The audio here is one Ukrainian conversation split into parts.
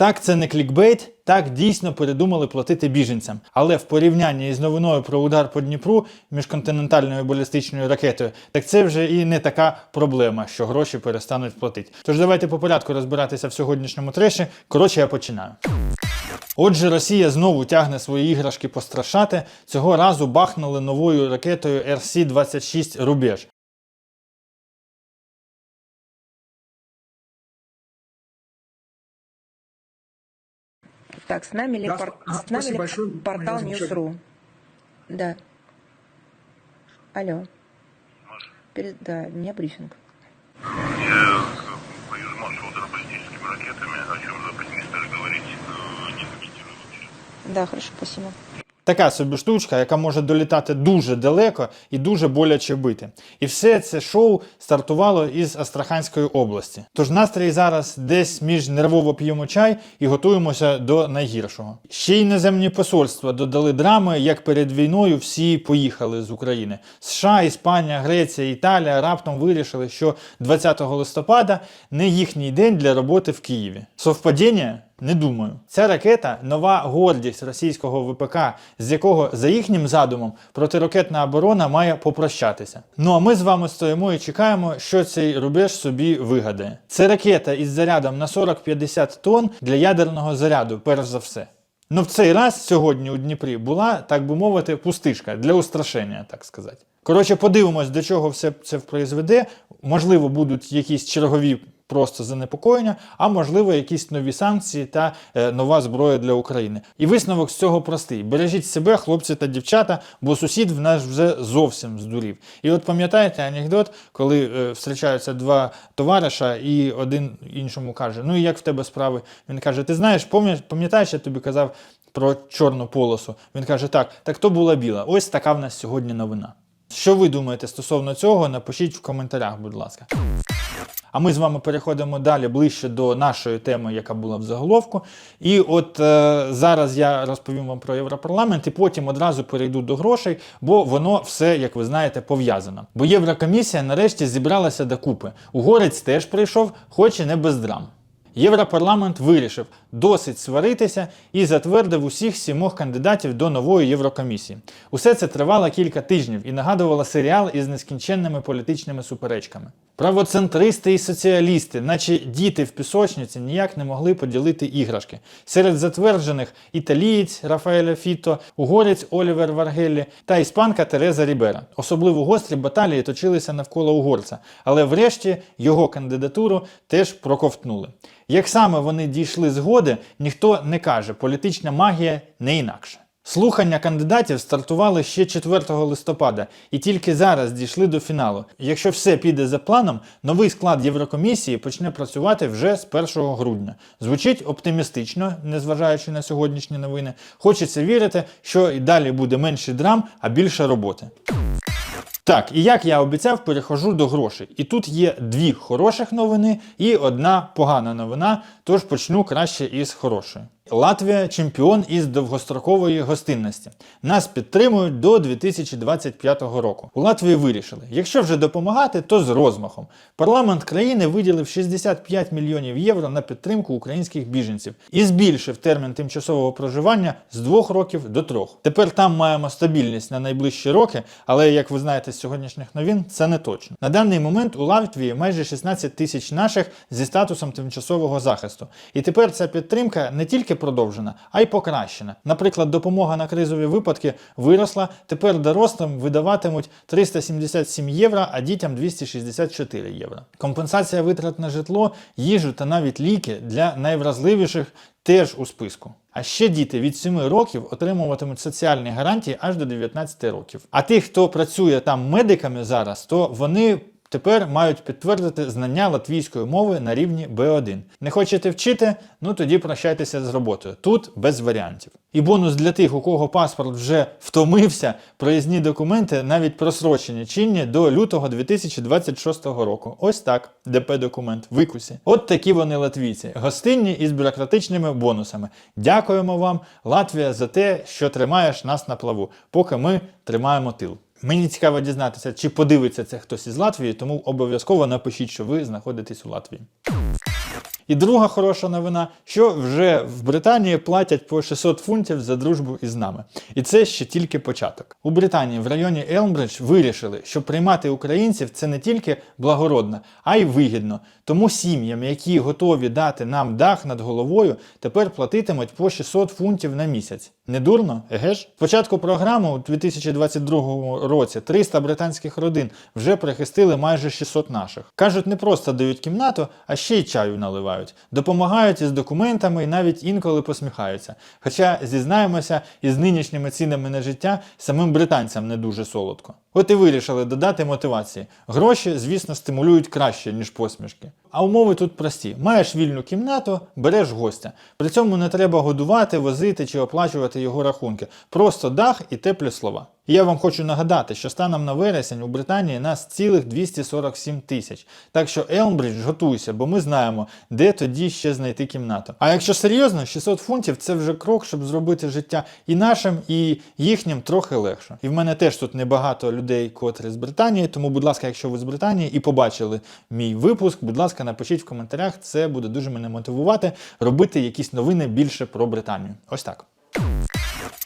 Так, це не клікбейт, так дійсно передумали платити біженцям. Але в порівнянні з новиною про удар по Дніпру міжконтинентальною балістичною ракетою, так це вже і не така проблема, що гроші перестануть платити. Тож давайте по порядку розбиратися в сьогоднішньому треші. Коротше, я починаю. Отже, Росія знову тягне свої іграшки пострашати. Цього разу бахнули новою ракетою РС-26 Рубеж. Так, с нами ли, Да, пор- ага, с нами ли большое. портал. Ньюс.ру? Да. Алло. Перед... Да, у меня брифинг. Я боюсь маршрута баллистическими ракетами, о чем Запад не стали говорить, э, не комментирую вообще. Да, хорошо, спасибо. Така собі штучка, яка може долітати дуже далеко і дуже боляче бити. І все це шоу стартувало із Астраханської області. Тож настрій зараз десь між нервово п'ємо чай і готуємося до найгіршого. Ще й іноземні посольства додали драми, як перед війною всі поїхали з України. США, Іспанія, Греція, Італія раптом вирішили, що 20 листопада не їхній день для роботи в Києві. Совпадіння? Не думаю. Ця ракета нова гордість російського ВПК, з якого за їхнім задумом протиракетна оборона має попрощатися. Ну а ми з вами стоїмо і чекаємо, що цей рубеж собі вигадає. Це ракета із зарядом на 40-50 тонн для ядерного заряду, перш за все. Ну в цей раз сьогодні у Дніпрі була, так би мовити, пустишка для устрашення, так сказати. Коротше, подивимось, до чого все це призведе. Можливо, будуть якісь чергові просто занепокоєння, а можливо, якісь нові санкції та е, нова зброя для України. І висновок з цього простий: бережіть себе, хлопці та дівчата, бо сусід в нас вже зовсім здурів. І от пам'ятаєте анекдот, коли е, зустрічаються два товариша, і один іншому каже: Ну і як в тебе справи? Він каже: Ти знаєш, пам'ятаєш, я тобі казав про чорну полосу? Він каже: Так, так то була біла. Ось така в нас сьогодні новина. Що ви думаєте стосовно цього? Напишіть в коментарях, будь ласка. А ми з вами переходимо далі ближче до нашої теми, яка була в заголовку. І от е, зараз я розповім вам про Європарламент, і потім одразу перейду до грошей, бо воно все, як ви знаєте, пов'язано. Бо Єврокомісія нарешті зібралася докупи. Угорець теж прийшов, хоч і не без драм. Європарламент вирішив досить сваритися і затвердив усіх сімох кандидатів до нової Єврокомісії. Усе це тривало кілька тижнів і нагадувало серіал із нескінченними політичними суперечками. Правоцентристи і соціалісти, наче діти в пісочниці, ніяк не могли поділити іграшки. Серед затверджених італієць Рафаеля Фіто, угорець Олівер Варгеллі та іспанка Тереза Рібера. Особливо гострі баталії точилися навколо угорця, але врешті його кандидатуру теж проковтнули. Як саме вони дійшли згоди, ніхто не каже, політична магія не інакше. Слухання кандидатів стартували ще 4 листопада і тільки зараз дійшли до фіналу. Якщо все піде за планом, новий склад Єврокомісії почне працювати вже з 1 грудня. Звучить оптимістично, незважаючи на сьогоднішні новини. Хочеться вірити, що і далі буде менше драм, а більше роботи. Так, і як я обіцяв, перехожу до грошей. І тут є дві хороших новини і одна погана новина, тож почну краще із хорошої. Латвія чемпіон із довгострокової гостинності. Нас підтримують до 2025 року. У Латвії вирішили, якщо вже допомагати, то з розмахом. Парламент країни виділив 65 мільйонів євро на підтримку українських біженців і збільшив термін тимчасового проживання з двох років до трьох. Тепер там маємо стабільність на найближчі роки, але як ви знаєте з сьогоднішніх новин, це не точно. На даний момент у Латвії майже 16 тисяч наших зі статусом тимчасового захисту. І тепер ця підтримка не тільки продовжена, а й покращена. Наприклад, допомога на кризові випадки виросла. Тепер дорослим видаватимуть 377 євро, а дітям 264 євро. Компенсація витрат на житло, їжу та навіть ліки для найвразливіших теж у списку. А ще діти від 7 років отримуватимуть соціальні гарантії аж до 19 років. А тих, хто працює там медиками зараз, то вони тепер мають підтвердити знання латвійської мови на рівні B1. Не хочете вчити? Ну тоді прощайтеся з роботою. Тут без варіантів. І бонус для тих, у кого паспорт вже втомився, проїзні документи навіть просрочені чинні до лютого 2026 року. Ось так, ДП-документ, викусі. От такі вони латвійці, гостинні із бюрократичними бонусами. Дякуємо вам, Латвія, за те, що тримаєш нас на плаву, поки ми тримаємо тил. Мені цікаво дізнатися, чи подивиться це хтось із Латвії, тому обов'язково напишіть, що ви знаходитесь у Латвії. І друга хороша новина, що вже в Британії платять по 600 фунтів за дружбу із нами. І це ще тільки початок. У Британії в районі Елмбридж вирішили, що приймати українців це не тільки благородно, а й вигідно. Тому сім'ям, які готові дати нам дах над головою, тепер платитимуть по 600 фунтів на місяць. Не дурно, еге ж? Спочатку програми у 2022 році 300 британських родин вже прихистили майже 600 наших. Кажуть, не просто дають кімнату, а ще й чаю наливають, допомагають із документами і навіть інколи посміхаються. Хоча, зізнаємося, із нинішніми цінами на життя самим британцям не дуже солодко. От і вирішили додати мотивації. Гроші, звісно, стимулюють краще, ніж посмішки. А умови тут прості: маєш вільну кімнату, береш гостя. При цьому не треба годувати, возити чи оплачувати його рахунки. Просто дах і теплі слова. Я вам хочу нагадати, що станом на вересень у Британії нас цілих 247 тисяч. Так що Елмбридж готуйся, бо ми знаємо, де тоді ще знайти кімнату. А якщо серйозно, 600 фунтів це вже крок, щоб зробити життя і нашим, і їхнім трохи легше. І в мене теж тут небагато людей, котрі з Британії. Тому, будь ласка, якщо ви з Британії і побачили мій випуск, будь ласка, напишіть в коментарях. Це буде дуже мене мотивувати робити якісь новини більше про Британію. Ось так.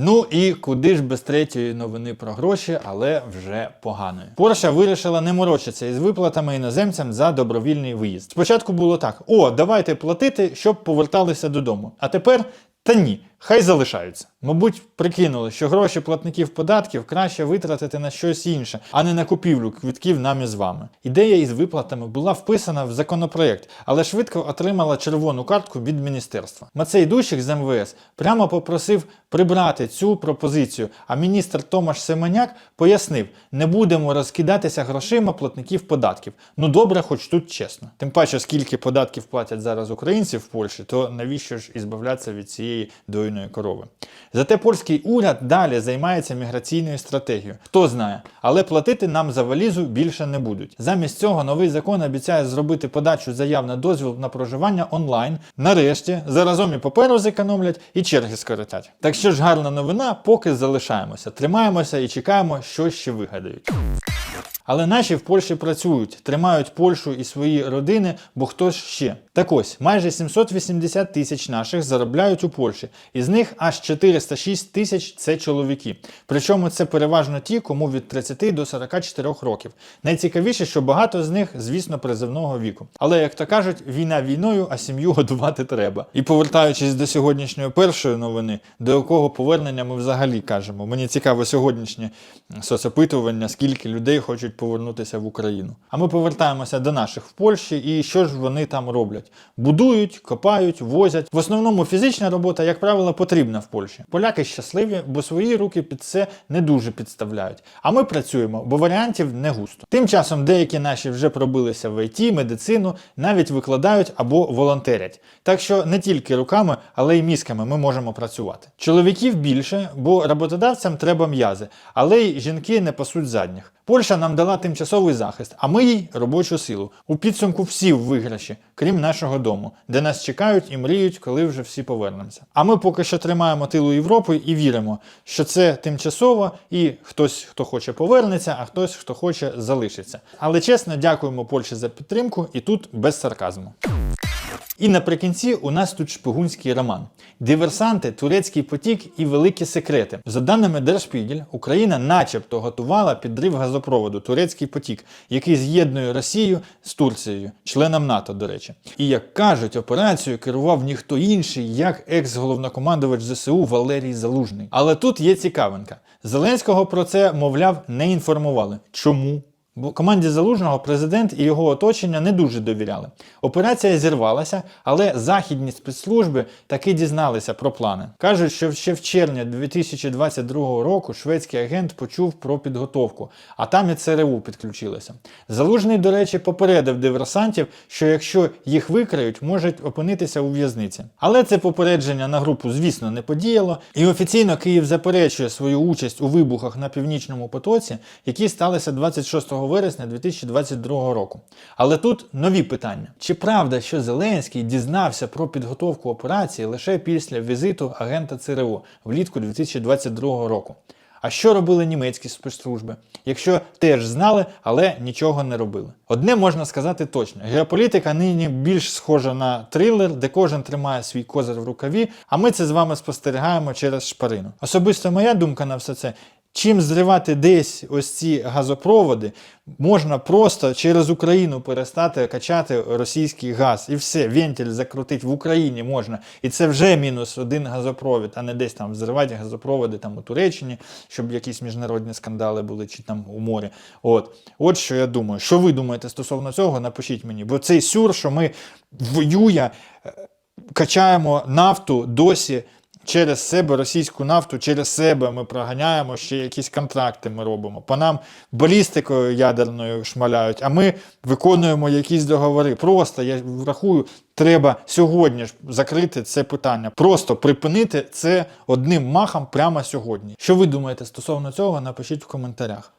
Ну і куди ж без третьої новини про гроші, але вже поганої. Порша вирішила не морочитися із виплатами іноземцям за добровільний виїзд. Спочатку було так: о, давайте платити, щоб поверталися додому. А тепер та ні, хай залишаються. Мабуть, прикинули, що гроші платників податків краще витратити на щось інше, а не на купівлю квитків нам із вами. Ідея із виплатами була вписана в законопроект, але швидко отримала червону картку від міністерства. Мацей Дущик з МВС прямо попросив прибрати цю пропозицію. А міністр Томаш Семеняк пояснив: не будемо розкидатися грошима платників податків. Ну добре, хоч тут чесно. Тим паче, скільки податків платять зараз українці в Польщі, то навіщо ж ізбавлятися від цієї дойної корови? Зате польський уряд далі займається міграційною стратегією. Хто знає, але платити нам за валізу більше не будуть. Замість цього новий закон обіцяє зробити подачу заяв на дозвіл на проживання онлайн. Нарешті заразом і паперу зекономлять, і черги скоротять. Так що ж гарна новина, поки залишаємося, тримаємося і чекаємо, що ще вигадають. Але наші в Польщі працюють, тримають Польщу і свої родини, бо хто ж ще. Так ось, майже 780 тисяч наших заробляють у Польщі, із них аж 406 тисяч це чоловіки. Причому це переважно ті, кому від 30 до 44 років. Найцікавіше, що багато з них, звісно, призивного віку. Але як то кажуть, війна війною, а сім'ю годувати треба. І повертаючись до сьогоднішньої першої новини, до якого повернення ми взагалі кажемо. Мені цікаво сьогоднішнє соцопитування, скільки людей хочуть повернутися в Україну. А ми повертаємося до наших в Польщі, і що ж вони там роблять? Будують, копають, возять. В основному фізична робота, як правило, потрібна в Польщі. Поляки щасливі, бо свої руки під це не дуже підставляють. А ми працюємо, бо варіантів не густо. Тим часом деякі наші вже пробилися в ІТ, медицину, навіть викладають або волонтерять. Так що не тільки руками, але й мізками ми можемо працювати. Чоловіків більше, бо роботодавцям треба м'язи, але й жінки не пасуть задніх. Польща нам дала тимчасовий захист, а ми їй робочу силу. У підсумку всі в виграші, крім нашого дому, де нас чекають і мріють, коли вже всі повернемося. А ми поки що тримаємо тилу Європи і віримо, що це тимчасово, і хтось, хто хоче, повернеться, а хтось, хто хоче, залишиться. Але чесно, дякуємо Польщі за підтримку, і тут без сарказму. І наприкінці у нас тут шпигунський роман. Диверсанти, турецький потік і великі секрети. За даними Держпіділь, Україна начебто готувала підрив газопроводу Турецький потік, який з'єднує Росію з Турцією, членом НАТО, до речі. І як кажуть, операцією керував ніхто інший, як екс-головнокомандувач ЗСУ Валерій Залужний. Але тут є цікавинка. Зеленського про це, мовляв, не інформували. Чому? Команді залужного президент і його оточення не дуже довіряли. Операція зірвалася, але західні спецслужби таки дізналися про плани. Кажуть, що ще в червні 2022 року шведський агент почув про підготовку, а там і ЦРУ підключилося. Залужний, до речі, попередив диверсантів, що якщо їх викриють, можуть опинитися у в'язниці. Але це попередження на групу, звісно, не подіяло, і офіційно Київ заперечує свою участь у вибухах на північному потоці, які сталися 26 вересня 2022 року. Але тут нові питання: чи правда, що Зеленський дізнався про підготовку операції лише після візиту агента ЦРУ влітку 2022 року? А що робили німецькі спецслужби? Якщо теж знали, але нічого не робили. Одне можна сказати точно: геополітика нині більш схожа на трилер, де кожен тримає свій козир в рукаві, а ми це з вами спостерігаємо через шпарину. Особисто моя думка на все це. Чим зривати десь ось ці газопроводи, можна просто через Україну перестати качати російський газ. І все, вентиль закрутити в Україні можна. І це вже мінус один газопровід, а не десь там взривати газопроводи там у Туреччині, щоб якісь міжнародні скандали були, чи там у морі. От, от що я думаю. Що ви думаєте стосовно цього? Напишіть мені. Бо цей сюр, що ми воює, е, качаємо нафту досі через себе російську нафту, через себе ми проганяємо, ще якісь контракти ми робимо. По нам балістикою ядерною шмаляють, а ми виконуємо якісь договори. Просто я врахую, треба сьогодні ж закрити це питання. Просто припинити це одним махом прямо сьогодні. Що ви думаєте стосовно цього? Напишіть в коментарях.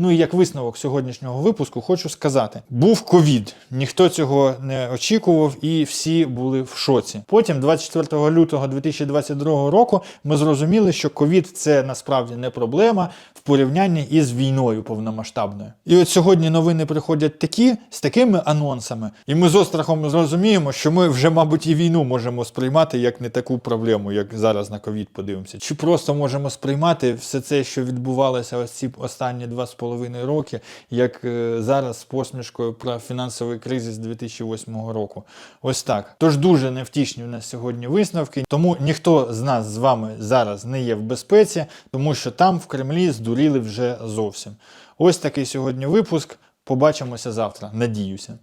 Ну і як висновок сьогоднішнього випуску, хочу сказати: був ковід, ніхто цього не очікував, і всі були в шоці. Потім, 24 лютого 2022 року, ми зрозуміли, що ковід це насправді не проблема в порівнянні із війною повномасштабною. І от сьогодні новини приходять такі з такими анонсами, і ми з острахом зрозуміємо, що ми вже, мабуть, і війну можемо сприймати як не таку проблему, як зараз на ковід подивимося. Чи просто можемо сприймати все це, що відбувалося ось ці останні два з половиною роки, як е, зараз з посмішкою про фінансовий кризис 2008 року. Ось так. Тож дуже невтішні у нас сьогодні висновки. Тому ніхто з нас з вами зараз не є в безпеці, тому що там в Кремлі здуріли вже зовсім. Ось такий сьогодні випуск. Побачимося завтра. Надіюся.